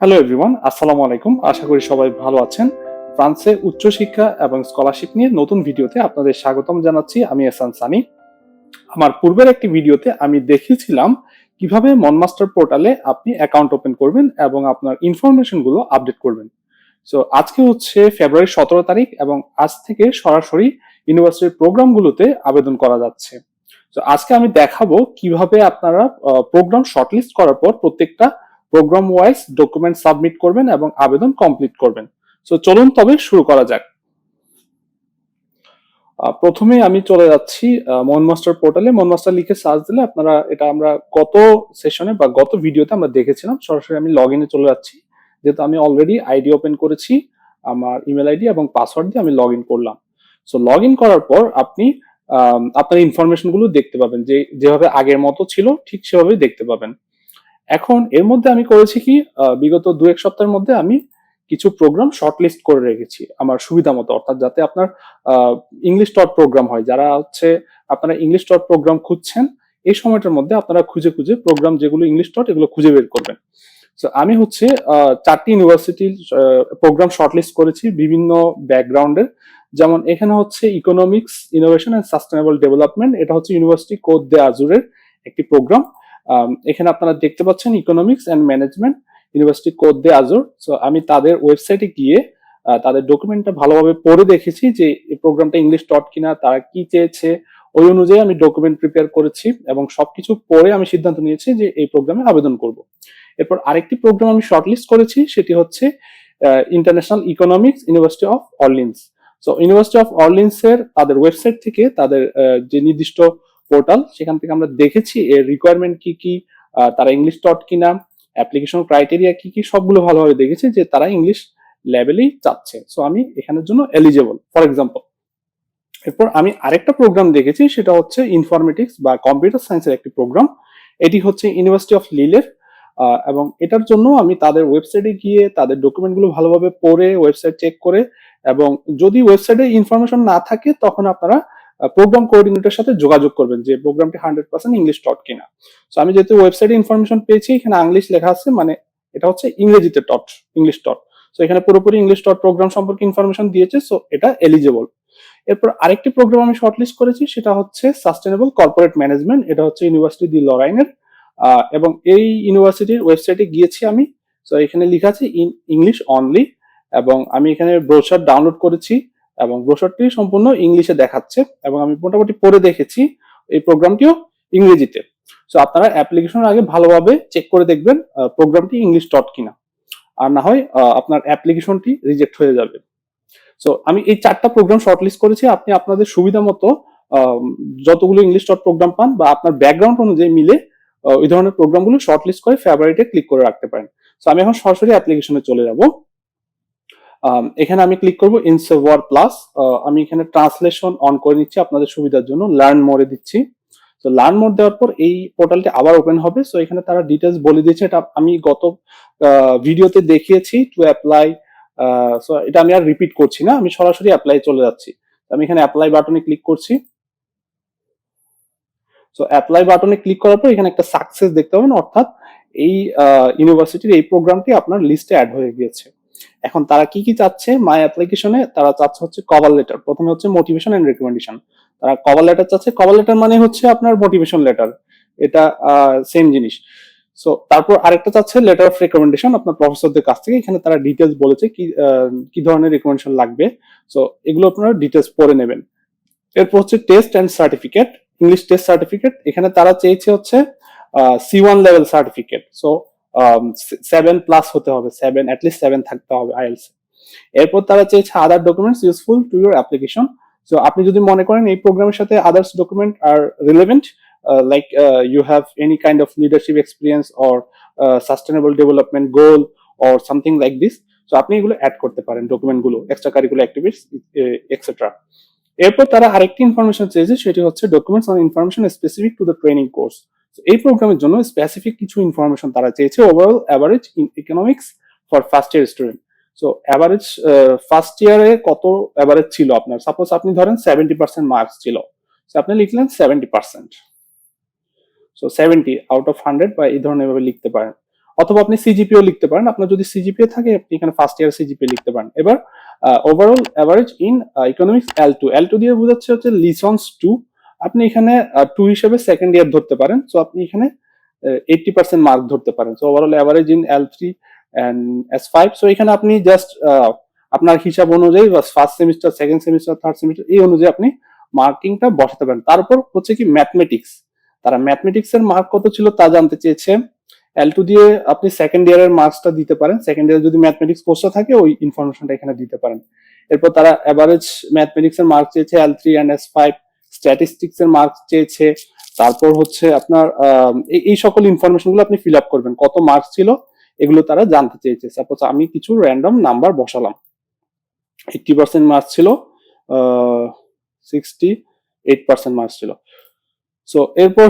Hello everyone আসসালামু আলাইকুম আশা করি সবাই ভালো আছেন ফ্রান্সে উচ্চশিক্ষা এবং স্কলারশিপ নিয়ে নতুন ভিডিওতে আপনাদের স্বাগতম জানাচ্ছি আমি এসান সানি আমার পূর্বের একটি ভিডিওতে আমি দেখিয়েছিলাম কীভাবে মনমাস্টার পোর্টালে আপনি অ্যাকাউন্ট ওপেন করবেন এবং আপনার ইনফরমেশনগুলো আপডেট করবেন সো আজকে হচ্ছে ফেব্রুয়ারি সতেরো তারিখ এবং আজ থেকে সরাসরি ইউনিভার্সিটির প্রোগ্রামগুলোতে আবেদন করা যাচ্ছে তো আজকে আমি দেখাবো কীভাবে আপনারা প্রোগ্রাম শর্টলিস্ট করার পর প্রত্যেকটা প্রোগ্রাম ওয়াইজ ডকুমেন্ট সাবমিট করবেন এবং আবেদন কমপ্লিট করবেন। সো চলুন তবে শুরু করা যাক। প্রথমে আমি চলে যাচ্ছি মনমাস্টার পোর্টালে মনমাস্টার লিখে সার্চ দিলে আপনারা, এটা আমরা গত সেশনে বা গত ভিডিওতে আমরা দেখেছিলাম। সরাসরি আমি লগ ইনে চলে যাচ্ছি। যেহেতু আমি অলরেডি আইডি ওপেন করেছি, আমার ইমেল আইডি এবং পাসওয়ার্ড দিয়ে আমি লগ ইন করলাম। সো লগ ইন করার পর আপনি আপনার ইনফরমেশনগুলো দেখতে পাবেন। যে, যেভাবে আগের মতো ছিল, ঠিক সেভাবেই দেখতে পাবেন। এখন এর মধ্যে আমি করেছি কি বিগত দু এক সপ্তাহের মধ্যে আমি কিছু প্রোগ্রাম শর্টলিস্ট করে রেখেছি আমার সুবিধা মতো। অর্থাৎ যাতে আপনার ইংলিশ টট প্রোগ্রাম হয়। যারা হচ্ছে আপনারা ইংলিশ টট প্রোগ্রাম খুঁজছেন, এই সময়টার মধ্যে আপনারা খুঁজে খুঁজে প্রোগ্রাম যেগুলো ইংলিশ টট এগুলো খুঁজে বের করবেন। তো আমি হচ্ছে চারটি ইউনিভার্সিটির প্রোগ্রাম শর্টলিস্ট করেছি বিভিন্ন ব্যাকগ্রাউন্ডের যেমন এখানে হচ্ছে economics innovation and sustainable development এটা হচ্ছে ইউনিভার্সিটি কোদ দে আজুরের একটি প্রোগ্রাম এখানে আপনারা দেখতে পাচ্ছেন economics and management university Côte d'Azur so আমি তাদের ওয়েবসাইটে গিয়ে তাদের ডকুমেন্টটা ভালোভাবে পড়ে দেখেছি যে এই প্রোগ্রামটা ইংলিশ টট কিনা, তারা কি চেয়েছে, ওই অনুযায়ী আমি ডকুমেন্ট প্রিপেয়ার করেছি এবং সবকিছু পড়ে আমি সিদ্ধান্ত নিয়েছি যে এই প্রোগ্রামে আবেদন করব। এরপর আরেকটি প্রোগ্রাম আমি শর্টলিস্ট করেছি, সেটি হচ্ছে international economics university of Orleans so university of Orleans এর তাদের ওয়েবসাইট থেকে তাদের যে নির্দিষ্ট পোর্টাল সেখান থেকে আমরা দেখেছি এর রিকোয়ারমেন্ট কি কি তারা ইংলিশ টট কিনা অ্যাপ্লিকেশন ক্রাইটেরিয়া কি কি, সবগুলো ভালোভাবে দেখেছি যে তারা ইংলিশ লেভেলেই চাচ্ছে। সো আমি এখানের জন্য এলিজেবল ফর এক্সাম্পল এরপর আমি আরেকটা প্রোগ্রাম দেখেছি, সেটা হচ্ছে ইনফরমেটিক্স বা কম্পিউটার সায়েন্সের একটি প্রোগ্রাম এটি হচ্ছে ইউনিভার্সিটি অফ লিলের এবং এটার জন্য আমি তাদের ওয়েবসাইটে গিয়ে তাদের ডকুমেন্টগুলো ভালোভাবে পড়ে ওয়েবসাইট চেক করে, এবং যদি ওয়েবসাইটে ইনফরমেশন না থাকে, তখন আপনারা প্রোগ্রাম কোঅর্ডিনেটর সাথে যোগাযোগ করবেন যে প্রোগ্রামটি হান্ড্রেড পার্সেন্ট ইংলিশ টট কিনা। তো আমি যেহেতু ওয়েবসাইটে ইনফরমেশন পেয়েছি, এখানে ইংলিশ লেখা আছে মানে এটা হচ্ছে ইংরেজিতে টট ইংলিশ টট সো এখানে পুরোপুরি ইংলিশ টট প্রোগ্রাম সম্পর্কে ইনফরমেশন দিয়েছে সো এটা এলিজেবল এরপর আরেকটি প্রোগ্রাম আমি শর্টলিস্ট করেছি, সেটা হচ্ছে সাস্টেনেবল কর্পোরেট ম্যানেজমেন্ট এটা হচ্ছে ইউনিভার্সিটি দি লরাইনের এবং এই ইউনিভার্সিটির ওয়েবসাইটে গিয়েছি আমি। সো এখানে লেখা আছে ইন ইংলিশ অনলি এবং আমি এখানে ব্রোচার ডাউনলোড করেছি। এবং ব্রোশারটি সম্পূর্ণ ইংলিশে দেখাচ্ছে এবং আমি মোটামুটি পড়ে দেখেছি এই প্রোগ্রামটিও ইংরেজিতে। সো আপনারা অ্যাপ্লিকেশনের আগে ভালোভাবে চেক করে দেখবেন প্রোগ্রামটি ইংলিশ ডট কিনা। আর না হয় আপনার অ্যাপ্লিকেশনটি রিজেক্ট হয়ে যাবে। সো আমি এই চারটা প্রোগ্রাম শর্টলিস্ট করেছি। আপনি আপনাদের সুবিধা মতো যতগুলো ইংলিশ ডট প্রোগ্রাম পান বা আপনার ব্যাকগ্রাউন্ড অনুযায়ী মিলে ওই ধরনের প্রোগ্রামগুলো শর্টলিস্ট করে ফেভারিটে ক্লিক করে রাখতে পারেন। সো আমি এখন সরাসরি অ্যাপ্লিকেশনে চলে যাব। এখানে আমি ক্লিক করব ইনসেভার প্লাস আমি এখানে ট্রান্সলেশন অন করে নিচ্ছি আপনাদের সুবিধার জন্য লার্ন মোডে দিচ্ছি। তো লার্ন মোড দেওয়ার পর এই পোর্টালটি আবার ওপেন হবে সো এখানে তারা ডিটেলস বলে দিয়েছে, এটা আমি গত ভিডিওতে দেখিয়েছি টু অ্যাপ্লাই সো এটা আমি আর রিপিট করছি না, আমি সরাসরি অ্যাপ্লাই চলে যাচ্ছি। আমি এখানে অ্যাপ্লাই বাটনে ক্লিক করছি। সো অ্যাপ্লাই বাটনে ক্লিক করার পর এখানে একটা সাকসেস দেখতে পাবেন, অর্থাৎ এই ইউনিভার্সিটির এই প্রোগ্রামটি আপনার লিস্টে অ্যাড হয়ে গিয়েছে। এখন তারা কি কি চাচ্ছে? মাই অ্যাপ্লিকেশনে তারা চাচ্ছে হচ্ছে কভার লেটার প্রথমে হচ্ছে মোটিভেশন এন্ড রেকমেন্ডেশন তারা কভার লেটার চাচ্ছে। কভার লেটার মানে হচ্ছে আপনার মোটিভেশন লেটার এটা সেম জিনিস। সো তারপর আরেকটা চাচ্ছে লেটার অফ রেকমেন্ডেশন আপনার প্রফেসরদের কাছ থেকে। এখানে তারা ডিটেলস বলেছে কি কি ধরনের রেকমেন্ডেশন লাগবে। সো এগুলো আপনারা ডিটেলস পড়ে নেবেন। এরপর হচ্ছে test and certificate English test certificate এখানে তারা চেয়েছে হচ্ছে C one level certificate so seven plus হতে হবে সেভেন অ্যাটলিস্ট সেভেন থাকতে হবে আইএলস এরপর তারা চেয়েছে other documents useful to your application so আপনি যদি মনে করেন এই প্রোগ্রামের সাথে others document R relevant like you have any kind of leadership experience or sustainable development goal or something like this so আপনি এগুলো অ্যাড করতে পারেন ডকুমেন্টগুলো এক্সট্রা কারিকুলার অ্যাক্টিভিটিস এক্সেট্রা এরপর তারা আরেকটি ইনফরমেশন চেয়েছে, সেটি হচ্ছে documents on information specific to the training course এই প্রোগ্রামের জন্য স্পেসিফিক কিছু ইনফরমেশন তারা চেয়েছে overall average in economics for first year student so average first ইয়ারে কত অ্যাভারেজ ছিল আপনার? সাপোজ আপনি ধরেন সেভেন্টি পার্সেন্ট মার্কস ছিল। আপনি লিখলেন seventy percent so seventy out of hundred বা এই ধরনের ভাবে লিখতে পারেন। অথবা আপনি সিজিপিও লিখতে পারেন। আপনার যদি সিজিপিএ থাকে, আপনি এখানে ফার্স্ট ইয়ার সিজিপিএ লিখতে পারেন। এবার overall average in economics L two L two দিয়ে বোঝাচ্ছে হচ্ছে লিসন্স টু আপনি এখানে টু হিসেবে সেকেন্ড ইয়ার ধরতে পারেন। সো আপনি এখানে এইটটি পার্সেন্ট মার্ক ধরতে পারেন। So overall average in L three and S five so এখানে আপনি জাস্ট আপনার হিসাব অনুযায়ী first semester second semester third semester এই অনুযায়ী আপনি মার্কিংটা বসাতে পারেন। তারপর হচ্ছে কি ম্যাথমেটিক্স তারা ম্যাথমেটিক্স এর মার্ক কত ছিল তা জানতে চেয়েছে। এল টু দিয়ে আপনি সেকেন্ড ইয়ারের মার্কসটা দিতে পারেন। সেকেন্ড ইয়ারে যদি ম্যাথমেটিক্স কোর্সটা থাকে, ওই ইনফরমেশনটা এখানে দিতে পারেন। এরপর তারা অ্যাভারেজ ম্যাথমেটিক্স এর মার্ক চেয়েছে L three and S five statistics এর মার্ক চেয়েছে, তারপর হচ্ছে আপনার এই সকল ইনফরমেশনগুলো আপনি ফিল আপ করবেন, কত মার্কস ছিল, এগুলো তারা জানতে চেয়েছে। সাপোজ আমি কিছু র্যান্ডম নাম্বার বসালাম এইটটি পার্সেন্ট মার্কস ছিল সিক্সটি এইট পার্সেন্ট মার্কস ছিল। সো এরপর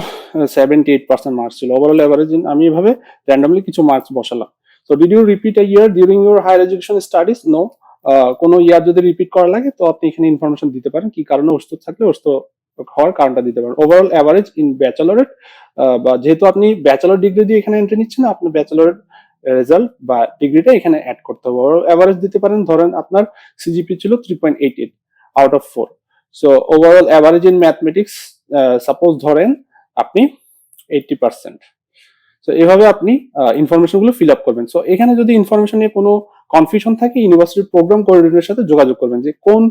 সেভেন্টি এইট পার্সেন্ট মার্কস ছিল। ওভারঅল অ্যাভারেজ আমি এভাবে র্যান্ডমলি কিছু মার্কস বসালাম। So did you repeat a year during your higher education studies no কোনো ইয়ার যদি রিপিট করা লাগে, তো আপনি এখানে ইনফরমেশন দিতে পারেন, কি কারণে অসুস্থ থাকলে অসুস্থ হওয়ার কারণটা দিতে পারেন। ওভারঅল অ্যাভারেজ ইন ব্যাচেলরেট বা যেহেতু আপনি ব্যাচেলর ডিগ্রি দিয়ে এখানে এন্ট্রি নিচ্ছেন আপনার ব্যাচেলরের রেজাল্ট বা ডিগ্রিটা এখানে অ্যাড করতে হবে। ওভারঅল অ্যাভারেজ দিতে পারেন, ধরেন আপনার সিজিপি ছিল three point eight eight out of four so overall average in mathematics suppose ধরেন আপনি এইটটি পার্সেন্ট সো এভাবে আপনি ইনফরমেশনগুলো ফিল আপ করবেন। সো এখানে যদি ইনফরমেশন নিয়ে কোনো কনফিউশন থাকে ইউনিভার্সিটির প্রোগ্রাম কোঅর্ডিনেটরের সাথে যোগাযোগ করবেন যে কোন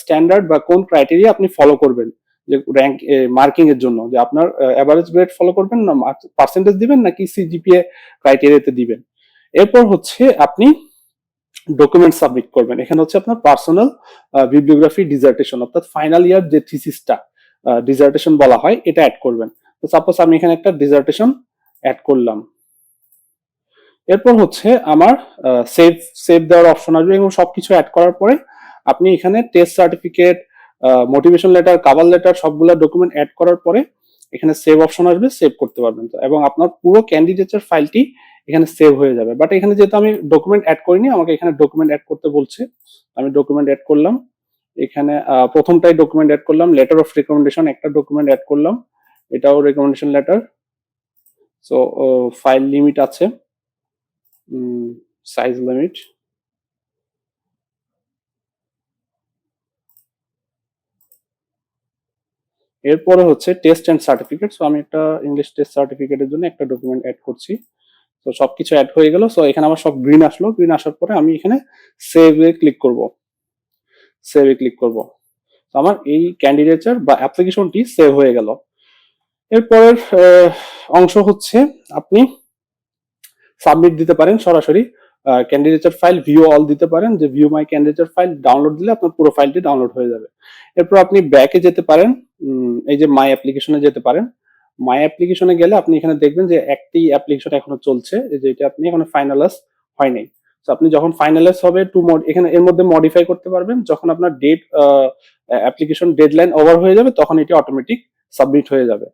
স্ট্যান্ডার্ড বা কোন ক্রাইটেরিয়া আপনি ফলো করবেন, যে র্যাঙ্ক মার্কিং এর জন্য, যে আপনার অ্যাভারেজ গ্রেড ফলো করবেন না পার্সেন্টেজ দিবেন নাকি সিজিপিএ ক্রাইটেরিয়াতে দিবেন। এরপর হচ্ছে আপনি ডকুমেন্ট সাবমিট করবেন, এখানে হচ্ছে আপনার পার্সোনাল বিবলিওগ্রাফি ডিজার্টেশন অর্থাৎ ফাইনাল ইয়ার যে থিসিসটা ডিজার্টেশন বলা হয়, এটা অ্যাড করবেন। তো সাপোজ আমি এখানে একটা ডিজার্টেশন অ্যাড করলাম। এরপর হচ্ছে আমার সেভ সেভ দেওয়ার অপশন আসবে এবং সবকিছু অ্যাড করার পরে আপনি এখানে test certificate motivation letter cover letter সবগুলো ডকুমেন্ট অ্যাড করার পরে এখানে সেভ অপশন আসবে সেভ করতে পারবেন। তো এবং আপনার পুরো ক্যান্ডিডেটের ফাইলটি এখানে সেভ হয়ে যাবে। বাট এখানে যেহেতু আমি ডকুমেন্ট অ্যাড করিনি, আমাকে এখানে ডকুমেন্ট অ্যাড করতে বলছে। আমি ডকুমেন্ট অ্যাড করলাম। এখানে প্রথমটাই ডকুমেন্ট অ্যাড করলাম। লেটার অফ রেকমেন্ডেশন একটা ডকুমেন্ট অ্যাড করলাম। এটাও recommendation letter so file limit আছে। সাইজ লিমিট এরপরে হচ্ছে টেস্ট অ্যান্ড সার্টিফিকেট সো আমি একটা ইংলিশ টেস্ট সার্টিফিকেটের জন্য একটা ডকুমেন্ট অ্যাড করছি। তো সবকিছু অ্যাড হয়ে গেল সো এখানে আমার সব গ্রিন আসলো। গ্রিন আসার পরে আমি এখানে সেভে ক্লিক করব। সেভে ক্লিক করব। তো আমার এই ক্যান্ডিডেচার বা অ্যাপ্লিকেশনটি সেভ হয়ে গেল। এরপরের অংশ হচ্ছে আপনি সাবমিট দিতে পারেন সরাসরি। ক্যান্ডিডেচার ফাইল ভিউ অল দিতে পারেন, যে view my candidature file download দিলে আপনার পুরো ফাইলটি ডাউনলোড হয়ে যাবে। এরপর আপনি ব্যাকে যেতে পারেন এই যে মাই অ্যাপ্লিকেশনে যেতে পারেন। মাই অ্যাপ্লিকেশনে গেলে আপনি এখানে দেখবেন যে একটি অ্যাপ্লিকেশন এখনও চলছে যে এটা আপনি এখনও ফাইনালাইজ হয় নাই আপনি যখন ফাইনালাইজ হবে টু মোড এখানে এর মধ্যে মডিফাই করতে পারবেন। যখন আপনার ডেট অ্যাপ্লিকেশন ডেডলাইন ওভার হয়ে যাবে, তখন এটি অটোমেটিক সাবমিট হয়ে যাবে।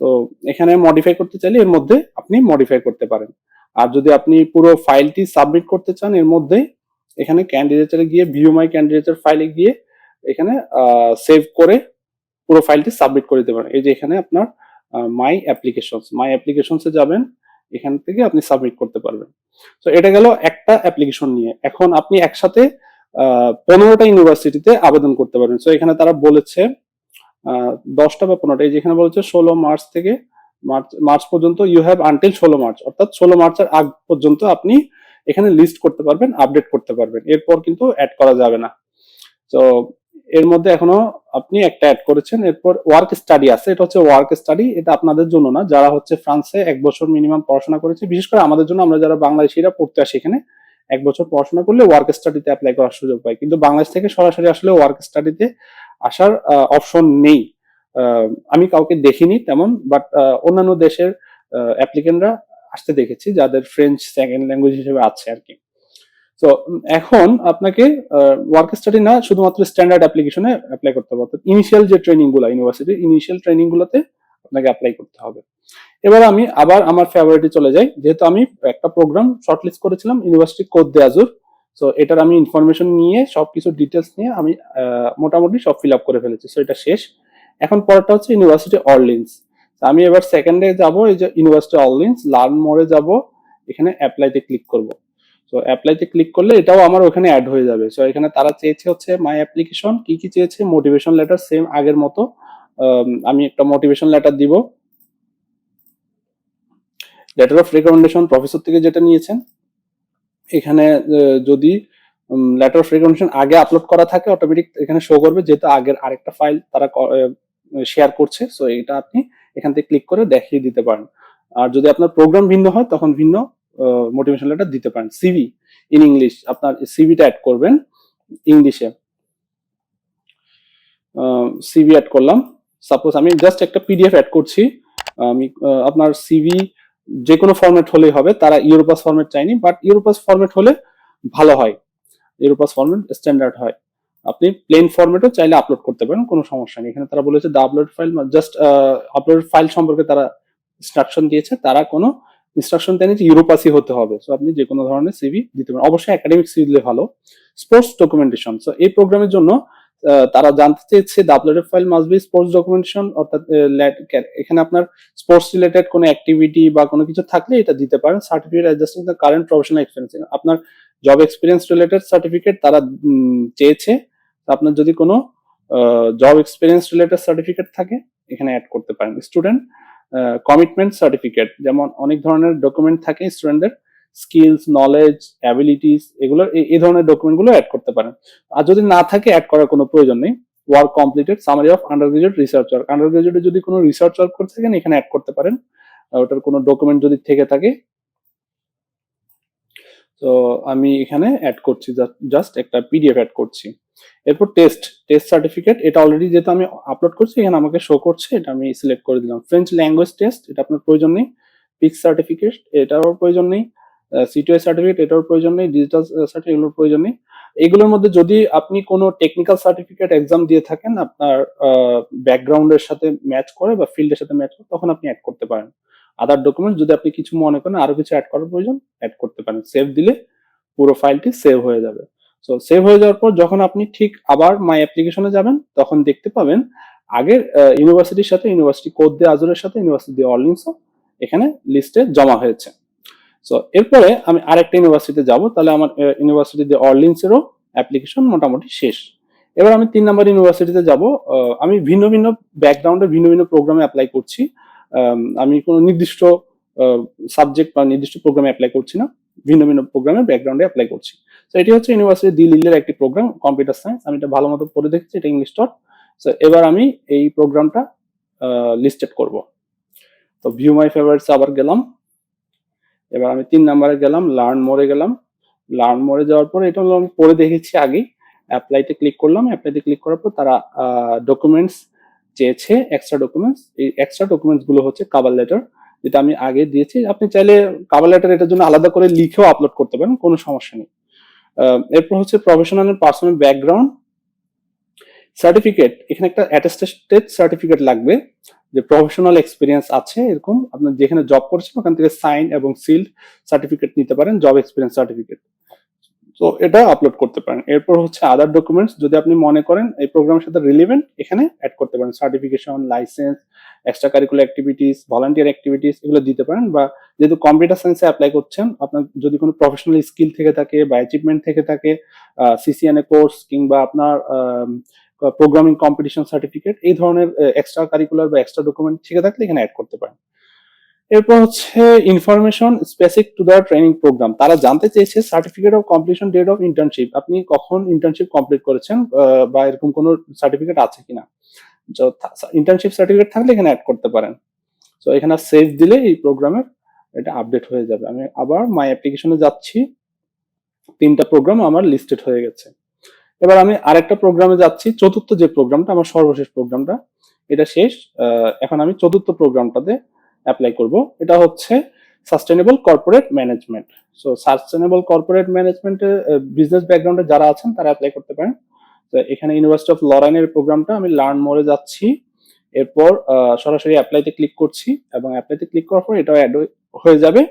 তো, এখানে মডিফাই করতে চাইলে এর মধ্যে আপনি মডিফাই করতে পারেন। আর যদি আপনি পুরো ফাইলটি সাবমিট করতে চান, এর মধ্যে এখানে ক্যান্ডিডেটারে গিয়ে ভিউ মাই ক্যান্ডিডেটার ফাইলে গিয়ে এখানে সেভ করে পুরো ফাইলটি সাবমিট করে দিতে পারেন। এই যে এখানে আপনার মাই অ্যাপ্লিকেশনস মাই অ্যাপ্লিকেশনসে যাবেন, এখান থেকে আপনি সাবমিট করতে পারবেন। তো এটা গেল একটা অ্যাপ্লিকেশন নিয়ে। এখন আপনি একসাথে পনেরোটা ইউনিভার্সিটিতে আবেদন করতে পারবেন। তো এখানে তারা বলেছে দশটা বা পনেরোটা, এই যেখানে বলেছে ষোলো মার্চ থেকে মার্চ মার্চ পর্যন্ত ইউ হ্যাভ আনটিল ষোলো মার্চ, অর্থাৎ ষোলো মার্চের আগ পর্যন্ত আপনি এখানে লিস্ট করতে পারবেন আপডেট করতে পারবেন। এরপর কিন্তু অ্যাড করা যাবে না। তো এর মধ্যে এখনও আপনি একটা অ্যাড করেছেন, এরপর ওয়ার্ক স্টাডি আছে। এটা হচ্ছে ওয়ার্ক স্টাডি এটা আপনাদের জন্য না। যারা হচ্ছে ফ্রান্সে এক বছর মিনিমাম পড়াশোনা করেছে, বিশেষ করে আমাদের জন্য আমরা যারা বাংলাদেশিরা পড়তে আসি এখানে, এক বছর পড়াশোনা করলে ওয়ার্ক স্টাডিতে অ্যাপ্লাই করার সুযোগ পাই। কিন্তু বাংলাদেশ থেকে সরাসরি আসলে ওয়ার্ক স্টাডিতে আসার অপশন নেই। আমি কাউকে দেখিনি তেমন বাট অন্যান্য দেশের অ্যাপ্লিকেন্টরা আসতে দেখেছি যাদের ফ্রেঞ্চ সেকেন্ড ল্যাঙ্গুয়েজ হিসেবে আছে আর কি। তো এখন আপনাকে ওয়ার্ক স্টাডি না, শুধুমাত্র স্ট্যান্ডার্ড অ্যাপ্লিকেশনে অ্যাপ্লাই করতে হবে ইনিশিয়াল যে ট্রেনিংগুলো ইউনিভার্সিটির ইনিশিয়াল ট্রেনিং গুলোতে আপনাকে অ্যাপ্লাই করতে হবে। এবার আমি আবার আমার ফেভারিটি চলে যাই, যেহেতু আমি একটা প্রোগ্রাম শর্টলিস্ট করেছিলাম university code they azure so এটার আমি ইনফরমেশন নিয়ে, সবকিছু ডিটেলস নিয়ে আমি মোটামুটি সব ফিল আপ করে ফেলেছি সো এটা শেষ। এখন পরেরটা হচ্ছে ইউনিভার্সিটি অরলিন্স আমি এবার সেকেন্ডে যাব এই যে ইউনিভার্সিটি অরলিন্স লার্ন মোড়ে যাব এখানে অ্যাপ্লাইতে ক্লিক করব। তো অ্যাপ্লাইতে ক্লিক করলে এটাও আমার ওখানে অ্যাড হয়ে যাবে। সো এখানে তারা চেয়েছে হচ্ছে মাই অ্যাপ্লিকেশন কি কি চেয়েছে? মোটিভেশন লেটার সেম আগের মতো। আম, একটা মোটিভেশন লেটার দিব। লেটার অফ রেকমেন্ডেশন প্রফেসর থেকে যেটা নিয়েছেন। এখানে যদি লেটার অফ রেকমেন্ডেশন আগে আপলোড করা থাকে অটোমেটিক এখানে শো করবে যেহেতু আগের আরেকটা ফাইল তারা শেয়ার করছে সো এটা আপনি এখান থেকে ক্লিক করে দেখিয়ে দিতে পারেন। আর যদি আপনার প্রোগ্রাম ভিন্ন হয়, তখন ভিন্ন মোটিভেশন লেটার দিতে পারেন। সিভি ইন ইংলিশ আপনার সিভিটা অ্যাড করবেন ইংলিশে সিভি অ্যাড করলাম। সাপোজ আমি জাস্ট একটা পিডিএফ অ্যাড করছি, আমি আপনার সিভি যে কোনো ফরম্যাট হলেই হবে, তারা ইউরোপাস ফরম্যাট চাইনি বাট ইউরোপাস ফরম্যাট হলে ভালো হয়। ইউরোপাস ফরম্যাট স্ট্যান্ডার্ড হয়। আপনি প্লেন ফরম্যাটও চাইলে আপলোড করতে পারেন, কোনো সমস্যা নেই। এখানে তারা বলেছে the upload file just upload file সম্পর্কে তারা ইনস্ট্রাকশন দিয়েছে। তারা কোনো ইনস্ট্রাকশন দেয়নি যে ইউরোপাসই হতে হবে। সো আপনি যে কোনো ধরনের সিভি দিতে পারেন। অবশ্যই একাডেমিক সিভি দিলে ভালো। স্পোর্টস ডকুমেন্টেশন সো এই প্রোগ্রামের জন্য তারা জানতে চেয়েছে the uploaded file must be sports documentation অর্থাৎ এখানে আপনার স্পোর্টস রিলেটেড কোনো অ্যাক্টিভিটি বা কোনো কিছু থাকলে এটা দিতে পারেন। Certificate adjusting the current professional experience আপনার জব এক্সপিরিয়েন্স রিলেটেড সার্টিফিকেট তারা চেয়েছে। আপনার যদি কোনো জব এক্সপিরিয়েন্স রিলেটেড সার্টিফিকেট থাকে, এখানে অ্যাড করতে পারেন। স্টুডেন্ট কমিটমেন্ট সার্টিফিকেট যেমন অনেক ধরনের ডকুমেন্ট থাকে স্টুডেন্টদের স্কিলস নলেজ অ্যাবিলিটিস এগুলো এই- ধরনের ডকুমেন্টগুলো অ্যাড করতে পারেন। আর যদি না থাকে অ্যাড করার কোনো প্রয়োজন নেই। Work completed summary of undergraduate research work under গ্রাজুয়েটে যদি কোনো রিসার্চ ওয়ার্ক করে থাকেন, এখানে অ্যাড করতে পারেন। ওটার কোনো ডকুমেন্ট যদি থেকে থাকে, তো আমি এখানে অ্যাড করছি জাস্ট একটা পিডিএফ অ্যাড করছি। এরপর টেস্ট টেস্ট সার্টিফিকেট এটা অলরেডি যেহেতু আমি আপলোড করছি, এখানে আমাকে শো করছে, এটা আমি সিলেক্ট করে দিলাম। ফ্রেঞ্চ ল্যাঙ্গুয়েজ টেস্ট এটা আপনার প্রয়োজন নেই। পিক্স সার্টিফিকেট এটারও প্রয়োজন নেই। সিটিআই সার্টিফিকেট এটারও প্রয়োজন নেই। ডিজিটাল সার্টিফিকেট এগুলোর প্রয়োজন নেই। এগুলোর মধ্যে যদি আপনি কোনো টেকনিক্যাল সার্টিফিকেট এক্সাম দিয়ে থাকেন, আপনার ব্যাকগ্রাউন্ডের সাথে ম্যাচ করে বা ফিল্ডের সাথে ম্যাচ করে, তখন আপনি অ্যাড করতে পারেন। আদার ডকুমেন্ট যদি আপনি কিছু মনে করেন, আরও কিছু অ্যাড করার প্রয়োজন অ্যাড করতে পারেন। সেভ দিলে পুরো ফাইলটি সেভ হয়ে যাবে। সো সেভ হয়ে যাওয়ার পর যখন আপনি ঠিক আবার মাই অ্যাপ্লিকেশনে যাবেন, তখন দেখতে পাবেন আগের ইউনিভার্সিটির সাথে ইউনিভার্সিটি কোড দিয়ে আজুরের সাথে ইউনিভার্সিটি দিয়ে অর্লিংসও এখানে লিস্টে জমা হয়েছে। সো এরপরে আমি আরেকটা ইউনিভার্সিটিতে যাব, তাহলে আমার ইউনিভার্সিটি দিয়ে অর্লিংসেরও অ্যাপ্লিকেশন মোটামুটি শেষ। এবার আমি তিন নম্বর ইউনিভার্সিটিতে যাব আমি ভিন্ন ভিন্ন ব্যাকগ্রাউন্ডে ভিন্ন ভিন্ন প্রোগ্রামে অ্যাপ্লাই করছি। আমি কোনো নির্দিষ্ট সাবজেক্ট বা নির্দিষ্ট প্রোগ্রামে অ্যাপ্লাই করছি না। ভিন্ন ভিন্ন প্রোগ্রামের ব্যাকগ্রাউন্ডে অ্যাপ্লাই করছি। তো এটি হচ্ছে ইউনিভার্সিটি দি লিলের একটি প্রোগ্রাম কম্পিউটার সায়েন্স আমি এটা ভালো মতো পড়ে দেখছি, এটা ইংলিশ ডট সো এবার আমি এই প্রোগ্রামটা লিস্টেড করব। তো ভিউ মাই ফেভারিটস আবার গেলাম। এবার আমি তিন নাম্বারে গেলাম লার্ন মোড়ে গেলাম। লার্ন মোড়ে যাওয়ার পর, এটা আমি পড়ে দেখেছি আগেই। অ্যাপ্লাইতে ক্লিক করলাম অ্যাপ্লাইতে ক্লিক করার পর তারা ডকুমেন্টস চেয়েছে এক্সট্রা ডকুমেন্টস এই এক্সট্রা ডকুমেন্টসগুলো হচ্ছে কাভার লেটার যেটা আমি আগে দিয়েছি, আপনি চাইলে কাবার লেটার এটার জন্য আলাদা করে লিখেও আপলোড করতে পারেন, কোনো সমস্যা নেই। এরপর হচ্ছে প্রফেশনাল পার্সোনাল ব্যাকগ্রাউন্ড সার্টিফিকেট এখানে একটা অ্যাটেস্টেড সার্টিফিকেট লাগবে, যে প্রফেশনাল এক্সপিরিয়েন্স আছে এরকম, আপনার যেখানে জব করছেন, ওখান থেকে সাইন এবং সিল্ড সার্টিফিকেট নিতে পারেন জব এক্সপিরিয়েন্স সার্টিফিকেট তো এটা আপলোড করতে পারেন। এরপর হচ্ছে আদার ডকুমেন্টস যদি আপনি মনে করেন এই প্রোগ্রামের সাথে রিলেভেন্ট এখানে অ্যাড করতে পারেন। Certification license extracurricular activities volunteer activities এগুলো দিতে পারেন বা যেহেতু কম্পিউটার সায়েন্সে অ্যাপ্লাই করছেন, আপনার যদি কোনো প্রফেশনাল স্কিল থেকে থাকে বা অ্যাচিভমেন্ট থেকে থাকে সিসিএনএ কোর্স কিংবা আপনার প্রোগ্রামিং কম্পিটিশন সার্টিফিকেট এই ধরনের এক্সট্রা কারিকুলার বা এক্সট্রা ডকুমেন্ট থেকে থাকলে এখানে অ্যাড করতে পারেন। এরপর হচ্ছে information specific to the training program তারা জানতে চেয়েছে certificate of completion date of internship আপনি কখন ইন্টার্নশিপ কমপ্লিট করেছেন বা এরকম কোনো সার্টিফিকেট আছে কিনা? ইন্টার্নশিপ সার্টিফিকেট থাকলে এখানে অ্যাড করতে পারেন। তো এখানে সেভ দিলে এই প্রোগ্রামের এটা আপডেট হয়ে যাবে। আমি আবার মাই অ্যাপ্লিকেশনে যাচ্ছি। তিনটা প্রোগ্রাম আমার লিস্টেড হয়ে গেছে। এবার আমি আরেকটা প্রোগ্রামে যাচ্ছি। চতুর্থ যে প্রোগ্রামটা আমার সর্বশেষ প্রোগ্রামটা এটা শেষ। এখন আমি চতুর্থ প্রোগ্রামটাতে অ্যাপ্লাই করব। এটা হচ্ছে sustainable corporate management so sustainable corporate ম্যানেজমেন্টে বিজনেস ব্যাকগ্রাউন্ডে যারা আছেন, তারা অ্যাপ্লাই করতে পারেন। তো এখানে ইউনিভার্সিটি অফ লরাইনের প্রোগ্রামটা আমি লার্ন মোড়ে যাচ্ছি। এরপর সরাসরি অ্যাপ্লাইতে ক্লিক করছি এবং অ্যাপ্লাইতে ক্লিক করার পর এটাও অ্যাড হয়ে যাবে।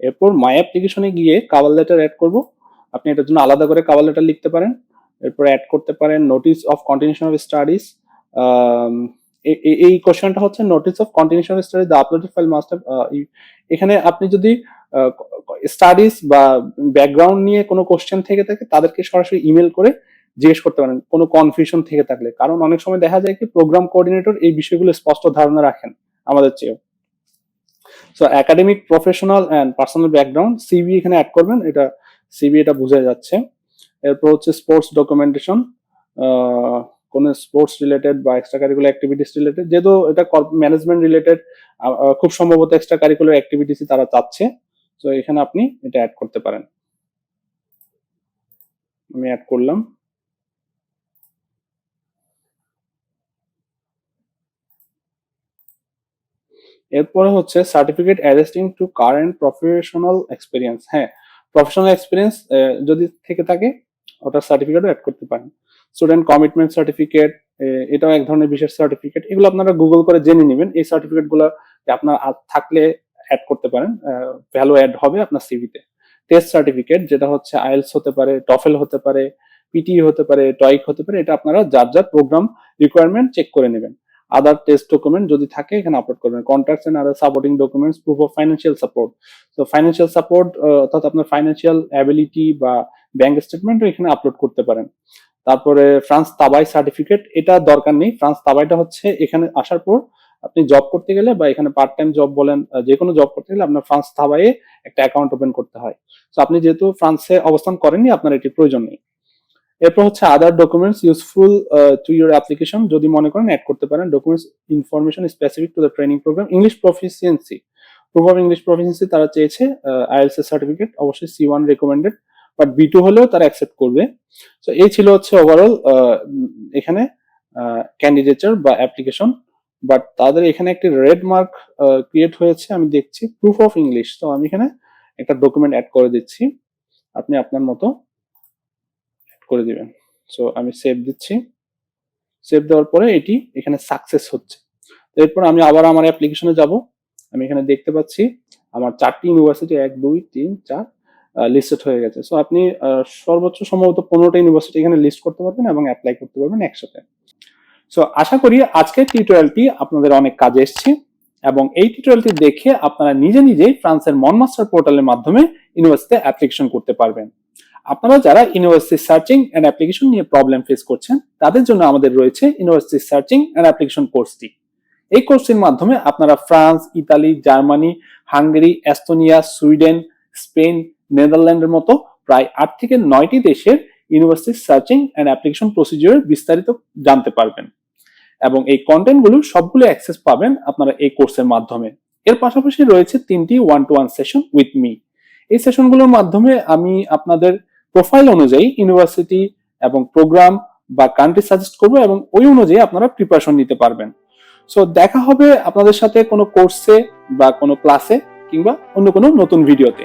এরপর মাই অ্যাপ্লিকেশনে গিয়ে কাভার লেটার অ্যাড করব। আপনি এটার জন্য আলাদা করে কাভার লেটার লিখতে পারেন। এরপর অ্যাড করতে পারেন notice of continuation of studies এই কোশ্চেনটা হচ্ছে notice of continuation study the uploaded file must এখানে আপনি যদি স্টাডিজ বা ব্যাকগ্রাউন্ড নিয়ে কোনো কোশ্চেন থেকে থাকে, তাদেরকে সরাসরি ইমেল করে জিজ্ঞেস করতে পারেন, কোনো কনফিউশন থেকে থাকলে। কারণ অনেক সময় দেখা যায় কি প্রোগ্রাম কোঅর্ডিনেটর এই বিষয়গুলো স্পষ্ট ধারণা রাখেন আমাদের চেয়েও। So academic professional and personal background CV এখানে অ্যাড করবেন, এটা সিবি এটা বোঝা যাচ্ছে। এরপর হচ্ছে স্পোর্টস ডকুমেন্টেশন কোন স্পোর্টস রিলেটেড বা এক্সট্রা কারিকুলার অ্যাক্টিভিটিস রিলেটেড যেহেতু এটা ম্যানেজমেন্ট রিলেটেড খুব সম্ভবত এক্সট্রা কারিকুলার অ্যাক্টিভিটিস তারা চাচ্ছে। তো এখানে আপনি এটা অ্যাড করতে পারেন। আমি অ্যাড করলাম। এরপরে হচ্ছে certificate arresting to current professional experience হ্যাঁ প্রফেশনাল এক্সপিরিয়েন্স যদি থেকে থাকে, ওটার সার্টিফিকেটও অ্যাড করতে পারেন। স্টুডেন্ট কমিটমেন্ট সার্টিফিকেট এটাও এক ধরনের বিশেষ সার্টিফিকেট এগুলো আপনারা গুগল করে জেনে নেবেন। এই সার্টিফিকেটগুলো আপনার থাকলে অ্যাড করতে পারেন। ভ্যালু অ্যাড হবে আপনার সিভিতে টেস্ট সার্টিফিকেট যেটা হচ্ছে আইএলস হতে পারে টফেল হতে পারে পিটি হতে পারে টয়িক হতে পারে, এটা আপনারা যার যার প্রোগ্রাম রিকোয়ারমেন্ট চেক করে নেবেন। আদার টেস্ট ডকুমেন্ট যদি থাকে, এখানে আপলোড করবেন contracts and other supporting documents proof of financial support তো ফাইন্যান্সিয়াল সাপোর্ট অর্থাৎ আপনার ফাইন্যান্সিয়াল অ্যাবিলিটি বা ব্যাংক স্টেটমেন্টও এখানে আপলোড করতে পারেন। তারপরে ফ্রান্স তাবাই সার্টিফিকেট, এটা দরকার নেই। ফ্রান্স তাবাইটা হচ্ছে এখানে আসার পর আপনি জব করতে গেলে বা এখানে পার্ট টাইম জব বলেন যে কোনো জব করতে গেলে আপনার ফ্রান্স তাবাইয়ে একটা অ্যাকাউন্ট ওপেন করতে হয়। তো আপনি যেহেতু ফ্রান্সে অবস্থান করেননি, আপনার এটি প্রয়োজন নেই। এরপর হচ্ছে other documents useful to your application যদি মনে করেন অ্যাড করতে পারেন। Documents information specific to the training program English proficiency proof of English proficiency তারা চেয়েছে আইএলস সার্টিফিকেট অবশ্যই C one recommended but B two হলেও তারা অ্যাকসেপ্ট করবে। তো এই ছিল হচ্ছে ওভারঅল এখানে ক্যান্ডিডেচার বা অ্যাপ্লিকেশন বাট তাদের এখানে একটি রেড মার্ক ক্রিয়েট হয়েছে, আমি দেখছি প্রুফ অফ ইংলিশ তো আমি এখানে একটা ডকুমেন্ট অ্যাড করে দিচ্ছি, আপনি আপনার মতো অ্যাড করে দিবেন। সো আমি সেভ দিচ্ছি। সেভ দেওয়ার পরে এটি এখানে সাকসেস হচ্ছে। এরপর আমি আবার আমার অ্যাপ্লিকেশনে যাব। আমি এখানে দেখতে পাচ্ছি, আমার চারটি ইউনিভার্সিটি এক, দুই, তিন, চার লিস্টেড হয়ে গেছে। সো আপনি সর্বোচ্চ সম্ভবত পনেরোটা ইউনিভার্সিটি এখানে লিস্ট করতে পারবেন এবং অ্যাপ্লাই করতে পারবেন একসাথে। সো আশা করি আজকের টিউটোরিয়ালটি আপনাদের অনেক কাজে এসছে এবং এই টিউটোরিয়ালটি দেখে আপনারা নিজে নিজেই ফ্রান্সের মন মাস্টার পোর্টালের মাধ্যমে ইউনিভার্সিটিতে অ্যাপ্লিকেশন করতে পারবেন। আপনারা যারা ইউনিভার্সিটি সার্চিং অ্যান্ড অ্যাপ্লিকেশন নিয়ে প্রবলেম ফেস করছেন, তাদের জন্য আমাদের রয়েছে ইউনিভার্সিটি সার্চিং অ্যান্ড অ্যাপ্লিকেশন কোর্সটি এই কোর্সটির মাধ্যমে আপনারা France, Italy, Germany, Hungary, Estonia, Sweden, Spain নেদারল্যান্ডের মতো প্রায় আট থেকে নয়টি দেশের university searching and application procedure বিস্তারিত জানতে পারবেন। এবং এই কন্টেন্টগুলো সবগুলো অ্যাক্সেস পাবেন আপনারা এই কোর্সের মাধ্যমে। এর পাশাপাশি রয়েছে তিনটি one to one session with me এই সেশনগুলোর মাধ্যমে আমি আপনাদের প্রোফাইল অনুযায়ী ইউনিভার্সিটি এবং প্রোগ্রাম বা কান্ট্রি সাজেস্ট করব এবং ওই অনুযায়ী আপনারা প্রিপারেশন নিতে পারবেন। সো দেখা হবে আপনাদের সাথে কোনো কোর্সে বা কোনো ক্লাসে কিংবা অন্য কোনো নতুন ভিডিওতে